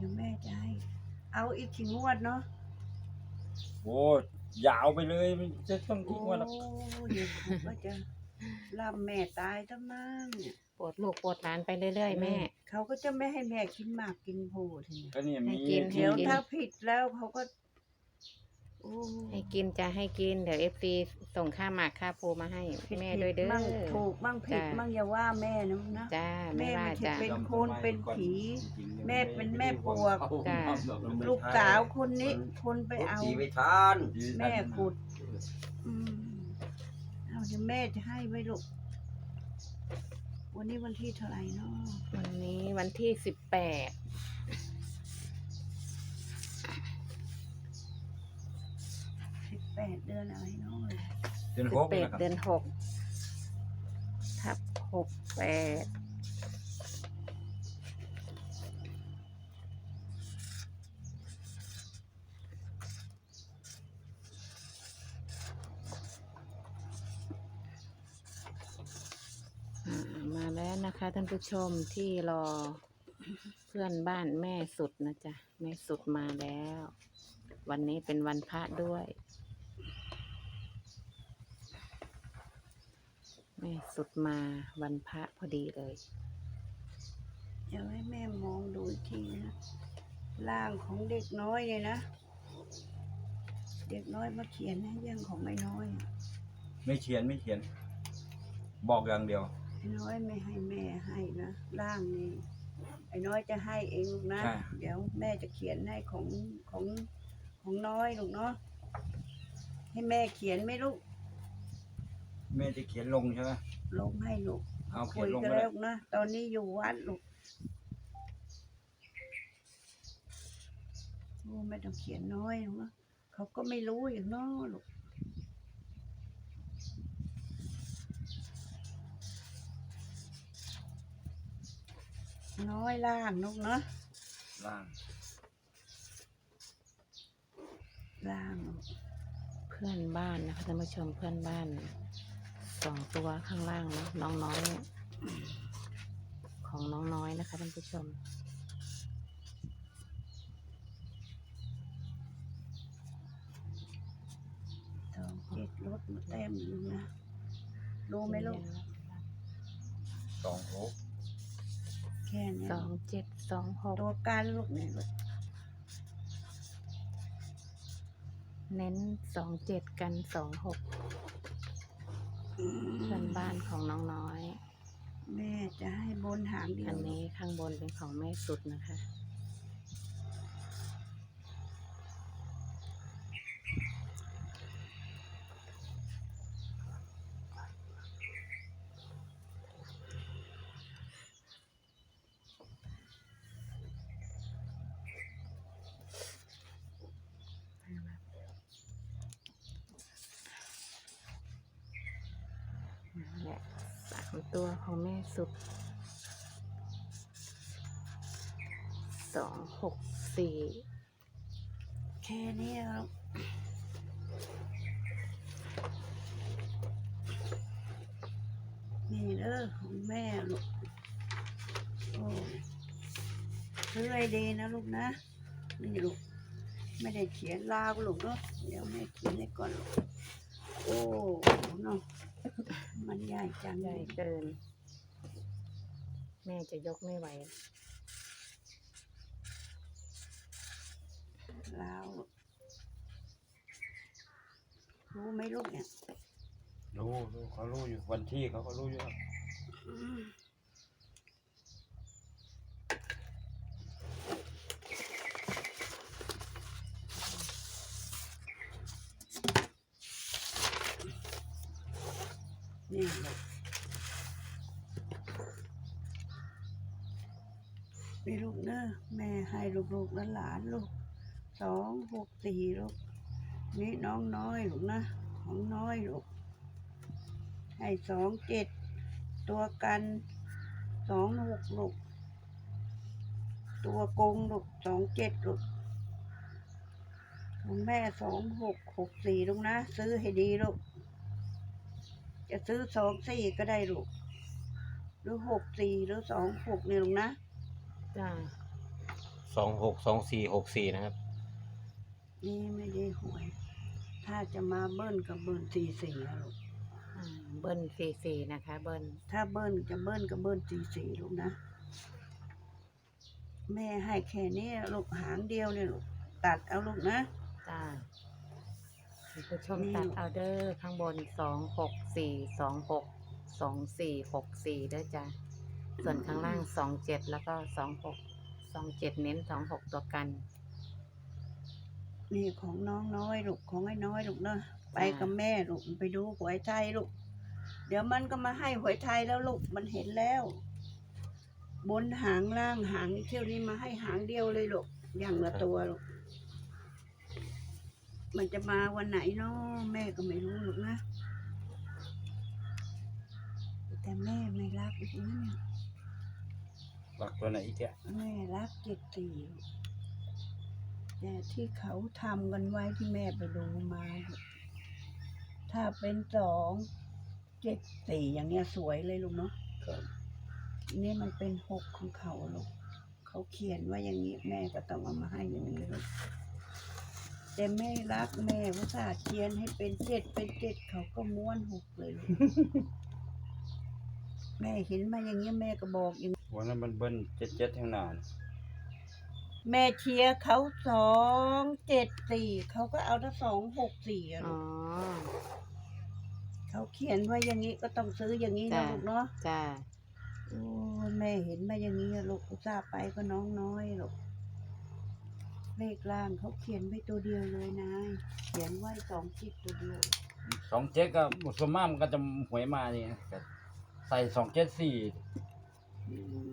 เดี๋ยวแม่จะให้ เอาอีกทีงวดเนาะโอ้ยาวไปเลยมันจะต้องโอ้ทิ้งว่าแล้วเดี๋ยวผมก็จะล่ำแม่ตายทั้งนั้นเนี่ยปวดลูกปวดหลานไปเรื่อยๆแม่ เขาก็จะไม่ให้แม่กินหมากกินโพทีนี้ก็เนี่ยมีให้กิน เดี๋ยวให้กินถ้าผิดแล้วเขาก็ โอ้ให้กินจะให้กิน เดี๋ยวเอฟซีส่งค่าหมากค่าปูมาให้ผิดแม่ผิด้วยเด้อมั่งถูกมั่งผิดจ้ะมั่งอย่าว่าแม่นะนะ จ้าแม่ไม่ว่าไม่ใช่จ้า เป็นคนเป็นผีแม่เป็นแม่ปวก จ้ะ ลูกสาวคนนี้คนไปเอาขี่ไปทานแม่ขุดอืมเอาเดี๋ยวแม่จะให้ไว้ลูกวันนี้วันที่เท่าไหร่เนาะวันนี้วันที่สิบแปด ปดเดือนอะไรเนาะเดือนสิหบกแปดนะครับเดือนหกทับหกแปดอ่ามาแล้วนะคะท่านผู้ชมที่รอเพื่อนบ้านแม่สุดนะจ๊ะ แม่สุดมาแล้ว วันนี้เป็นวันพระด้วย แม่สุดมาวันพระพอดีเลย เดี๋ยวให้แม่มองดูอีกทีนะร่างของเด็กน้อยเลยนะ เด็กน้อยมาเขียนให้เรื่องของไอ้น้อยอะไม่เขียนไม่เขียน บอกอย่างเดียว ไอ้น้อยไม่ให้แม่ให้นะร่างนี้ไอ้น้อยจะให้เองลูกนะ ใช่ เดี๋ยวแม่จะเขียนให้ของของของน้อยลูกเนาะให้แม่เขียนไหมลูก แม่จะเขียนลงใช่ไหมลงให้ลูกเอาเขีคุยนยลงกันก็ได้แล้วนะตอนนี้อยู่วัดลูกโอ้ไม่ต้องเขียนน้อยหรอกนะเขาก็ไม่รู้อย่างน้อลูกน้อยล่างลูกเนาะล่างล่างลูก เพื่อนบ้านนะคะท่านผู้ชมเพื่อนบ้าน สองตัวข้างล่างเนาะน้องน้อยเนี่ยของน้องน้อยนะคะท่านผู้ชมสองเจ็ดรถมาเต็มลูกนะรู้ไหมลูกสองหกแค่เนี้ยสองเจ็ดสองหกตัวการลูกเนี่ยลูกเน้นสองเจ็ดกันสองหกอืม เพื่อนบ้านของน้องน้อย แม่จะให้บนหางเดียอัวนนี้ข้างบนเป็นของแม่สุดนะคะ นั่นแหละสาม ตัวของแม่สุดสองหกสี่แค่นี้ครับนี่เด้อของแม่ลูกโอ้ซื้อไอดีนะลูกนะ นี่ลูก ไม่ได้เขียนลาวลูกเนาะเดี๋ยวแม่เขียนให้ก่อนลูก โอ้เนาะ มันใหญ่จังใหญ่เกิน แม่จะยกไม่ไหวลาวรู้ไหมลูกเนี่ยรู้รู้เขารู้อยู่วันที่เขาก็รู้อยู่ นี่ลูกนี่ลูกเนอะแม่ให้ลูกๆหลานลูกสองหกสี่ลูก นี่น้องน้อยลูกนะของน้อยลูก ให้สองเจ็ดตัวกันสองหกลูก ตัวกงลูกสองเจ็ดลูกของแม่สองหกหกสี่ลูกนะ ซื้อให้ดีลูก จะซื้อสองสี่ก็ได้ลูก หรือหกสี่หรือสองหกนี่ลูกนะ จ้าสองหกสองสี่หกสี่นะครับ นี่ไม่ได้หวย ถ้าจะมาเบิ้ลกับเบิ้ลสี่สี่นะลูก อ่าเบิ้ลสี่สี่นะคะ เบิ้ลถ้าเบิ้ลจะเบิ้ลกับเบิ้ลสี่สี่ลูกนะ แม่ให้แค่นี้ลูกหางเดียวเนี่ยลูก ตัดเอาลูกนะ จ้าคุณ ผู้ชมนี่ตัดเอาเดอร์ข้างบนสองหกสี่สองหกสองสี่หกสี่เด้อจ้าส่วนข้างล่างสองเจ็ดแล้วก็สองหกสองเจ็ดเน้นสองหกตัวกัน นี่ของน้องน้อยลูกของไอ้น้อยลูกเนอะไปจ้ากับแม่ลูกไปดูหวยไทยลูกเดี๋ยวมันก็มาให้หวยไทยแล้วลูกมันเห็นแล้ว บนหางล่างหางเที่ยวนี้มาให้หางเดียวเลยลูกอย่างละตัวลูก มันจะมาวันไหนเนาะแม่ก็ไม่รู้ลูกนะ แต่แม่ไม่รักอีกนะเนี่ยหลักตัวไหนอีกแกแม่รักเจ็ดสี่แต่ที่เขาทำกันไว้ที่แม่ไปดูมาเนี่ยถ้าเป็นสองเจ็ดสี่อย่างเนี้ยสวยเลยลูกเนาะครับนี่มันเป็นหกของเขาลูกเขาเขียนว่าอย่างนี้แม่ก็ต้องเอามาให้อย่างนี้ลูก แต่แม่รักแม่ภาษาห์เขียนให้เป็นเจ็ดเป็นเจ็ดเขาก็ม้วนหกเลยลูกแม่เห็นมาอย่างนี้ยแม่ก็บอกอย่างวันนั้นมันเบิ้ลเจ็ดเจ็ดทั้งนานแม่เชียร์เขาสองเจ็ดสี่เขาก็เอาทั้งสองหกสี่อะอ๋ลูอกเขาเขียนไว้อย่างนี้ก็ต้องซื้ออย่างนี้นะจ้ะ ลูกเนาะจ้า โอ้ยแม่เห็นมาอย่างนี้อะลูกอุตส่าห์ไปก็น้องน้อยลูก เลขล่างเขาเขียนไว้ตัวเดียวเลยนายเขียนไว้สองจิตตัวเดียวสองเจ็ดก็ส่วนมากมันก็จะหวยมาเนี่ยใส่สองเจ็ดสี่ อืม